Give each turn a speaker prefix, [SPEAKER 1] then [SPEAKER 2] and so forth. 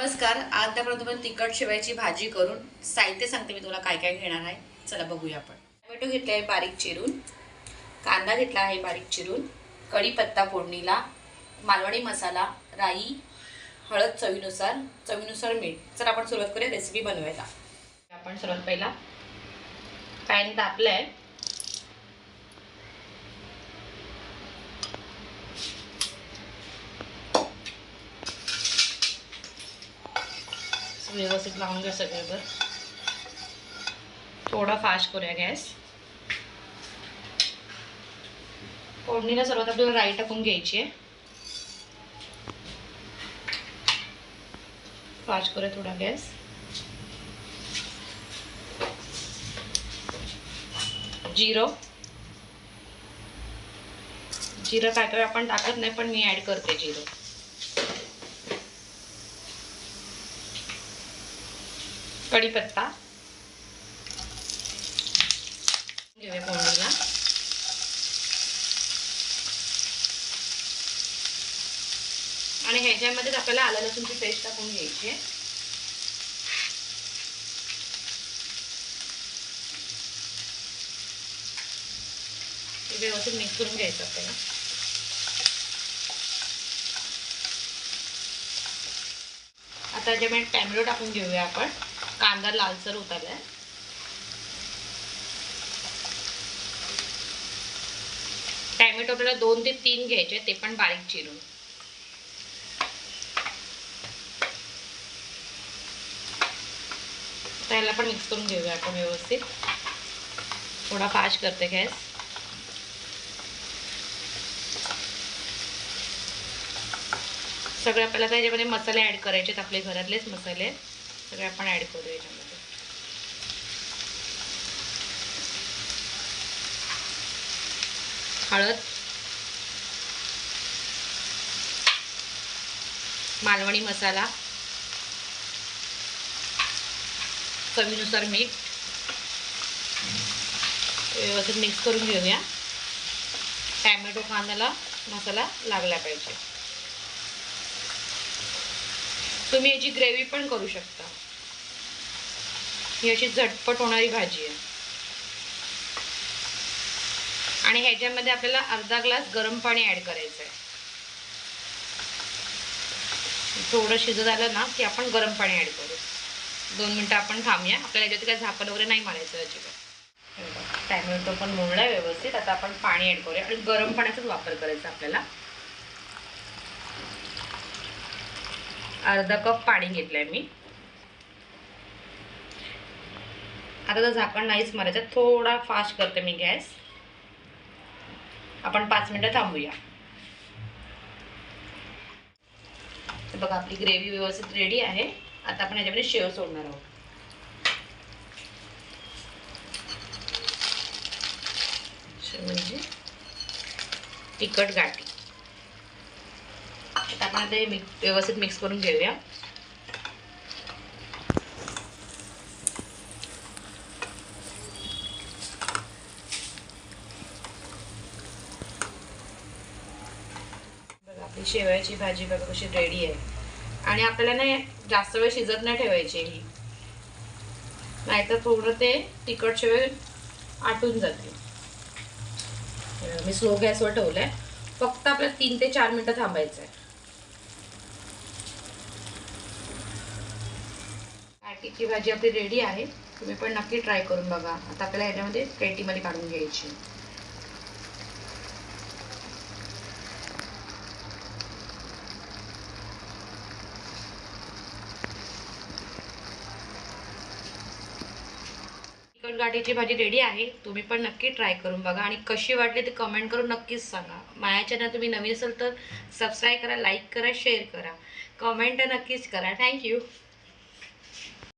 [SPEAKER 1] नमस्कार आज आपण तुम्हाला तिखट शेवयाची भाजी करून साहित्य सांगते मी तुला काय काय घेणार आहे. चला बघूया आपण. टोमॅटो घेतले आहे बारीक चिरून. कांदा घेतला आहे बारीक चिरून. कढीपत्ता फोडणीला. मालवणी मसाला राई हळद चवीनुसार. चवीनुसार मीठ. चला आपण सुरुवात करूया रेसिपी बनवायला. आपण सर्वात पहिला. पॅन तापलं आहे व्यवस्थित लावून घ्या सगळ्यावर थोडा फास्ट करूया गॅस. फोडणीला सर्वात आपल्याला राई टाकून घ्यायची आहे. फास्ट करूया थोडा गॅस. जिरो. जिरं काय काय आपण टाकत नाही पण मी ॲड करते जिरं. कढीपत्ता. घेऊया फोडणीला. आणि ह्याच्यामध्येच आपल्याला आलं लसूणची पेस्ट टाकून घ्यायची आहे. व्यवस्थित मिक्स करून घ्यायचं आपल्याला. आता याच्यामध्ये टॅमॅटो टाकून घेऊया आपण. कांदा लालसर उतरलाय. टॅमॅटो आपल्याला दोन ते तीन घ्यायचे ते पण बारीक चिरून. त्याला पण मिक्स करून घेऊया आपण व्यवस्थित. थोडा फास्ट करते गॅस. सगळे आपल्याला त्याच्यामध्ये मसाले ॲड करायचे आहेत आपले घरातलेच मसाले. सगळे आपण ॲड करू याच्यामध्ये. हळद. मालवणी मसाला. चवीनुसार मीठ. व्यवस्थित मिक्स करून घेऊया. टॅमॅटो कांद्याला मसाला लागला पाहिजे. तुम्ही याची ग्रेव्ही पण करू शकता. ही अशी झटपट होणारी भाजी आहे. आणि ह्याच्यामध्ये आपल्याला अर्धा ग्लास गरम पाणी ॲड करायचं आहे थोडं शिजत आलं ना की आपण गरम पाणी ॲड करू. दोन मिनटं आपण थांबूया. आपल्याला याच्यात काही झाकण वगैरे नाही मारायचं अजिबात. टॅमॅटो पण मोडला व्यवस्थित. आता आपण पाणी ॲड करूया. आणि गरम पाण्याचाच वापर करायचा आपल्याला. अर्धा कप पाणी घेतलंय मी. आता तर झाकण नाहीच मारायचं थोडा फास्ट करते मी गॅस. आपण पाच मिनटं थांबूया. तर बघा आपली ग्रेव्ही व्यवस्थित रेडी आहे. आता आपण याच्यामध्ये शेव सोडणार आहोत. म्हणजे तिखट गाठी. आता आपण ते मिक्स व्यवस्थित मिक्स करून घेऊया. आपली शेवयाची भाजी बघा कशी रेडी आहे. आणि आपल्याला ना जास्त वेळ शिजत नाही ठेवायची ही. नाहीतर थोडं ते तिखट शेवय आटून जाते. मी स्लो गॅसवर ठेवलंय. फक्त आपल्याला तीन ते चार मिनटं थांबायचं आहे काकीची भाजी आपली रेडी आहे. तुम्ही पण नक्की ट्राय करून बघा. आता आपल्याला याच्यामध्ये पेटीमध्ये काढून घ्यायची. गाठीची भाजी रेडी आहे. तुम्ही पण नक्की ट्राय करून बघा. आणि कशी वाटली ते कमेंट करून नक्कीच सांगा. माझ्या चॅनल तुम्ही नवीन असेल तर सबस्क्राईब करा लाईक करा शेअर करा. कमेंट नक्कीच करा. थँक्यू